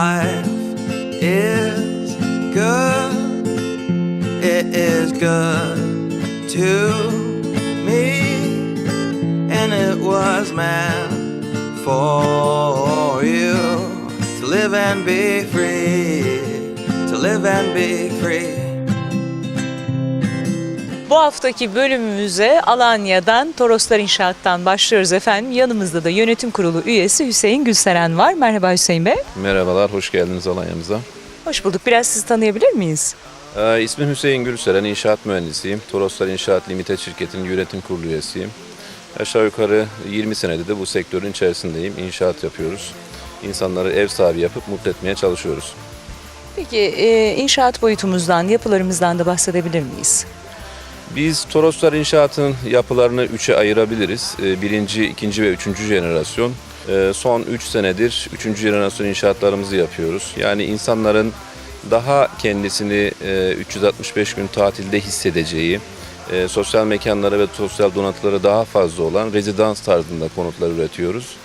life is good. It is good to me, and it was meant for you to live and be free, to live and be free. Bu haftaki bölümümüze Alanya'dan, Toroslar İnşaat'tan başlıyoruz efendim. Yanımızda da yönetim kurulu üyesi Hüseyin Gülseren var. Merhaba Hüseyin Bey. Merhabalar, hoş geldiniz Alanya'mıza. Hoş bulduk. Biraz sizi tanıyabilir miyiz? Ee, ismim Hüseyin Gülseren, inşaat mühendisiyim. Toroslar İnşaat Limited şirketinin yönetim kurulu üyesiyim. Aşağı yukarı 20 senedir de bu sektörün içerisindeyim. İnşaat yapıyoruz. İnsanları ev sahibi yapıp mutlu etmeye çalışıyoruz. Peki e, inşaat boyutumuzdan, yapılarımızdan da bahsedebilir miyiz? Biz Toroslar İnşaat'ın yapılarını üçe ayırabiliriz. Ee, Birinci, ikinci ve üçüncü jenerasyon. Ee, Son 3 senedir üçüncü jenerasyon inşaatlarımızı yapıyoruz. Yani insanların daha kendisini e, 365 gün tatilde hissedeceği, e, sosyal mekanlara ve sosyal donatılara daha fazla olan rezidans tarzında konutlar üretiyoruz.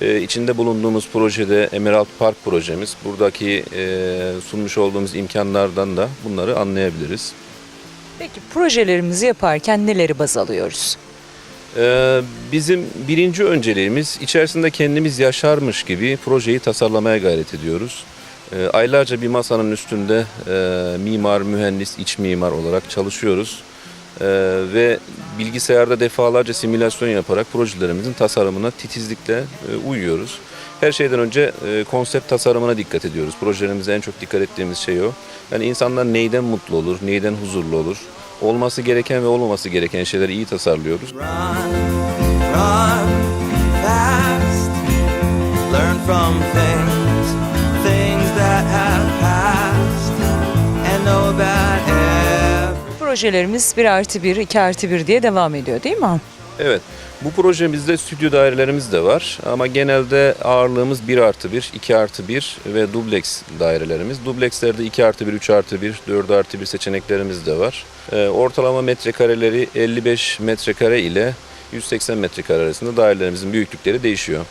E, İçinde bulunduğumuz projede Emerald Park projemiz. Buradaki e, sunmuş olduğumuz imkanlardan da bunları anlayabiliriz. Peki projelerimizi yaparken neleri baz alıyoruz? Ee, Bizim birinci önceliğimiz içerisinde kendimiz yaşarmış gibi projeyi tasarlamaya gayret ediyoruz. Ee, Aylarca bir masanın üstünde e, mimar, mühendis, iç mimar olarak çalışıyoruz. Ee, Ve bilgisayarda defalarca simülasyon yaparak projelerimizin tasarımına titizlikle e, uyuyoruz. Her şeyden önce e, konsept tasarımına dikkat ediyoruz. Projelerimizde en çok dikkat ettiğimiz şey o. Yani insanlar neyden mutlu olur, neyden huzurlu olur, olması gereken ve olmaması gereken şeyleri iyi tasarlıyoruz. Run, run fast. Learn from things, things that have passed, and know that Projelerimiz 1 artı 1, 2 artı 1 diye devam ediyor değil mi? Evet, bu projemizde stüdyo dairelerimiz de var ama genelde ağırlığımız 1 artı 1, 2 artı 1 ve dubleks dairelerimiz. Dublekslerde 2 artı 1, 3 artı 1, 4 artı 1 seçeneklerimiz de var. Ee, ortalama metrekareleri 55 metrekare ile 180 metrekare arasında dairelerimizin büyüklükleri değişiyor.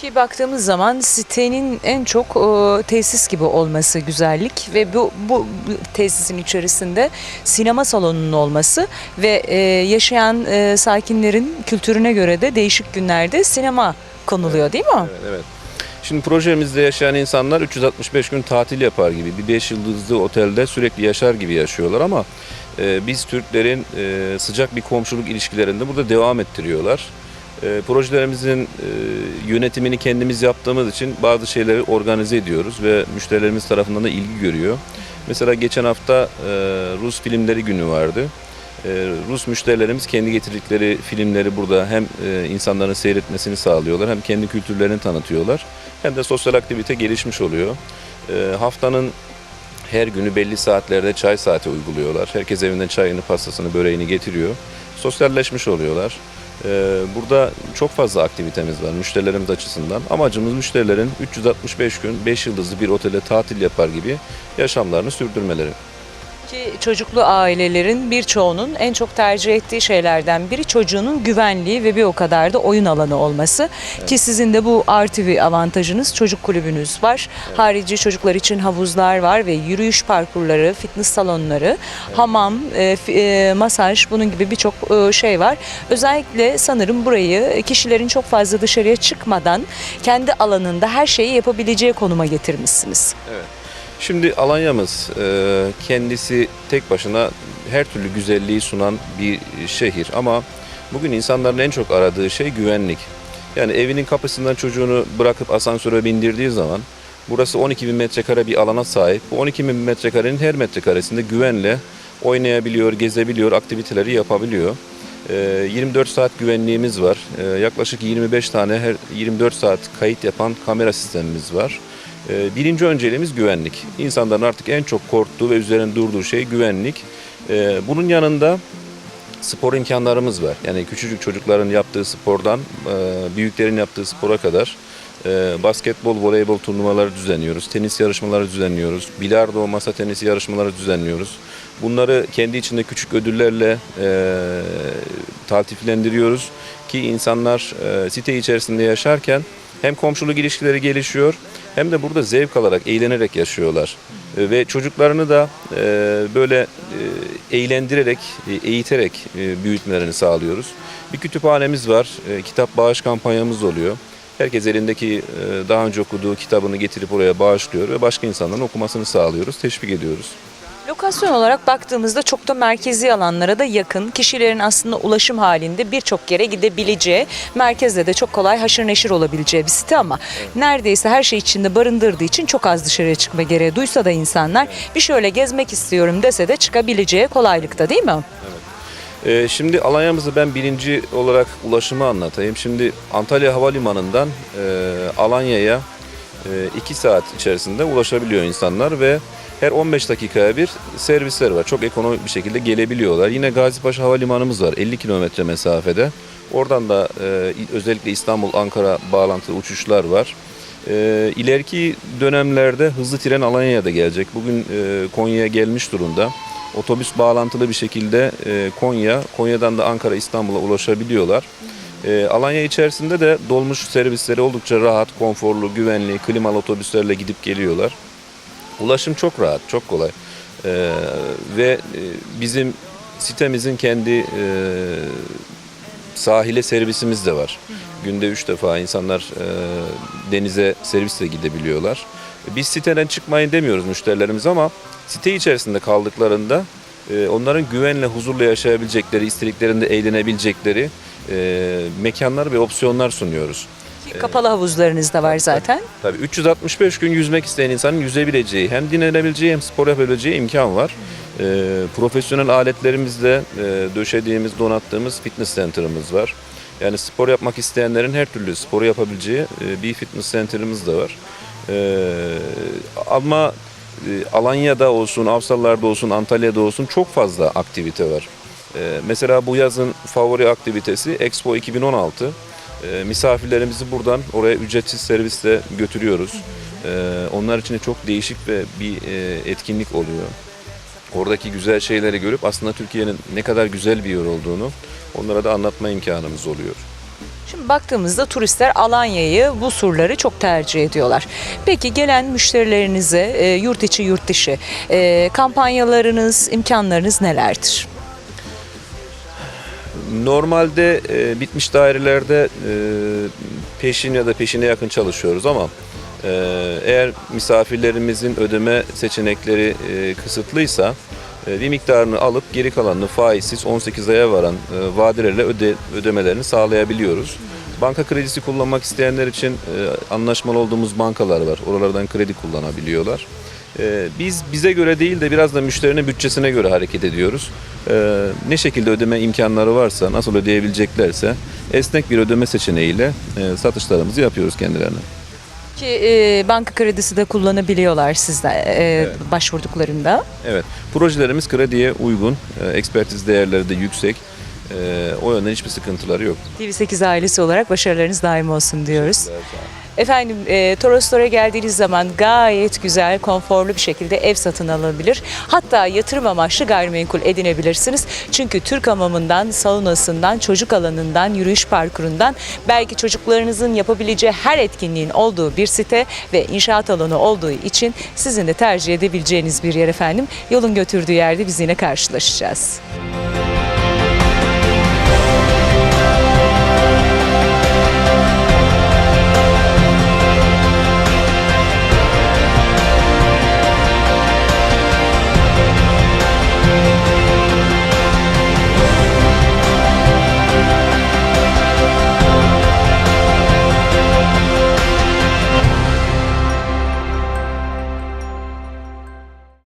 Ki baktığımız zaman sitenin en çok e, tesis gibi olması güzellik ve bu, bu tesisin içerisinde sinema salonunun olması ve e, yaşayan e, sakinlerin kültürüne göre de değişik günlerde sinema konuluyor değil mi? Evet, evet. Şimdi projemizde yaşayan insanlar 365 gün tatil yapar gibi bir 5 yıldızlı otelde sürekli yaşar gibi yaşıyorlar ama e, biz Türklerin e, sıcak bir komşuluk ilişkilerinde burada devam ettiriyorlar. E, projelerimizin e, yönetimini kendimiz yaptığımız için bazı şeyleri organize ediyoruz ve müşterilerimiz tarafından da ilgi görüyor. Mesela geçen hafta e, Rus filmleri günü vardı. Ee, Rus müşterilerimiz kendi getirdikleri filmleri burada hem e, insanların seyretmesini sağlıyorlar hem kendi kültürlerini tanıtıyorlar hem de sosyal aktivite gelişmiş oluyor. Ee, Haftanın her günü belli saatlerde çay saati uyguluyorlar. Herkes evinden çayını, pastasını, böreğini getiriyor. Sosyalleşmiş oluyorlar. Ee, Burada çok fazla aktivitemiz var müşterilerimiz açısından. Amacımız müşterilerin 365 gün 5 yıldızlı bir otelde tatil yapar gibi yaşamlarını sürdürmeleri. Ki çocuklu ailelerin birçoğunun en çok tercih ettiği şeylerden biri çocuğunun güvenliği ve bir o kadar da oyun alanı olması. Ki sizin de bu artı bir avantajınız çocuk kulübünüz var. Harici çocuklar için havuzlar var ve yürüyüş parkurları, fitness salonları, hamam, e, e, masaj bunun gibi birçok e, şey var. Özellikle sanırım burayı kişilerin çok fazla dışarıya çıkmadan kendi alanında her şeyi yapabileceği konuma getirmişsiniz. Şimdi Alanya'mız e, kendisi tek başına her türlü güzelliği sunan bir şehir ama bugün insanların en çok aradığı şey güvenlik. Yani evinin kapısından çocuğunu bırakıp asansöre bindirdiği zaman burası 12 bin metrekare bir alana sahip. Bu 12 bin metrekarenin her metrekaresinde güvenle oynayabiliyor, gezebiliyor, aktiviteleri yapabiliyor. E, 24 saat güvenliğimiz var. E, yaklaşık 25 tane her 24 saat kayıt yapan kamera sistemimiz var. Ee, Birinci önceliğimiz güvenlik. İnsanların artık en çok korktuğu ve üzerine durduğu şey güvenlik. Ee, Bunun yanında spor imkanlarımız var. Yani küçücük çocukların yaptığı spordan e, büyüklerin yaptığı spora kadar e, basketbol, voleybol turnuvaları düzenliyoruz. Tenis yarışmaları düzenliyoruz. Bilardo, masa tenisi yarışmaları düzenliyoruz. Bunları kendi içinde küçük ödüllerle e, taltiflendiriyoruz ki insanlar e, site içerisinde yaşarken hem komşuluk ilişkileri gelişiyor hem de burada zevk alarak, eğlenerek yaşıyorlar. E, ve çocuklarını da e, böyle e, eğlendirerek, eğiterek büyütmelerini sağlıyoruz. Bir kütüphanemiz var, kitap bağış kampanyamız oluyor. Herkes elindeki daha önce okuduğu kitabını getirip oraya bağışlıyor ve başka insanların okumasını sağlıyoruz, teşvik ediyoruz. Lokasyon olarak baktığımızda çok da merkezi alanlara da yakın. Kişilerin aslında ulaşım halinde birçok yere gidebileceği, merkezde de çok kolay haşır neşir olabileceği bir site ama neredeyse her şey içinde barındırdığı için çok az dışarıya çıkma gereği duysa da insanlar bir şöyle gezmek istiyorum dese de çıkabileceği kolaylıkta değil mi? Ee, şimdi Alanya'mızı ben birinci olarak ulaşımı anlatayım. Şimdi Antalya Havalimanı'ndan e, Alanya'ya 2 saat içerisinde ulaşabiliyor insanlar ve her 15 dakikaya bir servisler var. Çok ekonomik bir şekilde gelebiliyorlar. Yine Gazipaşa Havalimanımız var 50 kilometre mesafede. Oradan da e, özellikle İstanbul-Ankara bağlantılı uçuşlar var. E, dönemlerde hızlı tren Alanya'ya da gelecek. Bugün e, Konya'ya gelmiş durumda otobüs bağlantılı bir şekilde e, Konya, Konya'dan da Ankara, İstanbul'a ulaşabiliyorlar. E, Alanya içerisinde de dolmuş servisleri oldukça rahat, konforlu, güvenli, klimalı otobüslerle gidip geliyorlar. Ulaşım çok rahat, çok kolay. E, ve e, bizim sitemizin kendi e, sahile servisimiz de var. Günde üç defa insanlar e, denize servisle gidebiliyorlar. Biz siteden çıkmayın demiyoruz müşterilerimize ama site içerisinde kaldıklarında e, onların güvenle, huzurla yaşayabilecekleri, istediklerinde eğlenebilecekleri e, mekanlar ve opsiyonlar sunuyoruz. Ki Kapalı havuzlarınız da var zaten. Tabii 365 gün yüzmek isteyen insanın yüzebileceği, hem dinlenebileceği hem spor yapabileceği imkan var. E, profesyonel aletlerimizle e, döşediğimiz, donattığımız fitness center'ımız var. Yani spor yapmak isteyenlerin her türlü sporu yapabileceği e, bir fitness center'ımız da var. E, ama e, Alanya'da olsun, Avsallar'da olsun, Antalya'da olsun çok fazla aktivite var. E, mesela bu yazın favori aktivitesi Expo 2016. E, misafirlerimizi buradan oraya ücretsiz servisle götürüyoruz. E, onlar için de çok değişik ve bir e, etkinlik oluyor. Oradaki güzel şeyleri görüp aslında Türkiye'nin ne kadar güzel bir yer olduğunu onlara da anlatma imkanımız oluyor. Şimdi baktığımızda turistler Alanya'yı, bu surları çok tercih ediyorlar. Peki gelen müşterilerinize e, yurt içi yurt dışı e, kampanyalarınız, imkanlarınız nelerdir? Normalde e, bitmiş dairelerde e, peşin ya da peşine yakın çalışıyoruz ama e, eğer misafirlerimizin ödeme seçenekleri e, kısıtlıysa e, bir miktarını alıp geri kalanını faizsiz 18 aya varan e, vadelerle öde, ödemelerini sağlayabiliyoruz. Banka kredisi kullanmak isteyenler için e, anlaşmalı olduğumuz bankalar var. Oralardan kredi kullanabiliyorlar. E, biz bize göre değil de biraz da müşterinin bütçesine göre hareket ediyoruz. E, ne şekilde ödeme imkanları varsa, nasıl ödeyebileceklerse esnek bir ödeme seçeneğiyle e, satışlarımızı yapıyoruz kendilerine. Ki e, banka kredisi de kullanabiliyorlar sizde e, başvurduklarında. Evet, projelerimiz krediye uygun, e, ekspertiz değerleri de yüksek. E, o yönden hiçbir sıkıntıları yok. TV8 ailesi olarak başarılarınız daim olsun diyoruz. Efendim e, Toroslara geldiğiniz zaman gayet güzel, konforlu bir şekilde ev satın alabilir. Hatta yatırım amaçlı gayrimenkul edinebilirsiniz. Çünkü Türk hamamından, saunasından, çocuk alanından, yürüyüş parkurundan belki çocuklarınızın yapabileceği her etkinliğin olduğu bir site ve inşaat alanı olduğu için sizin de tercih edebileceğiniz bir yer efendim. Yolun götürdüğü yerde biz yine karşılaşacağız.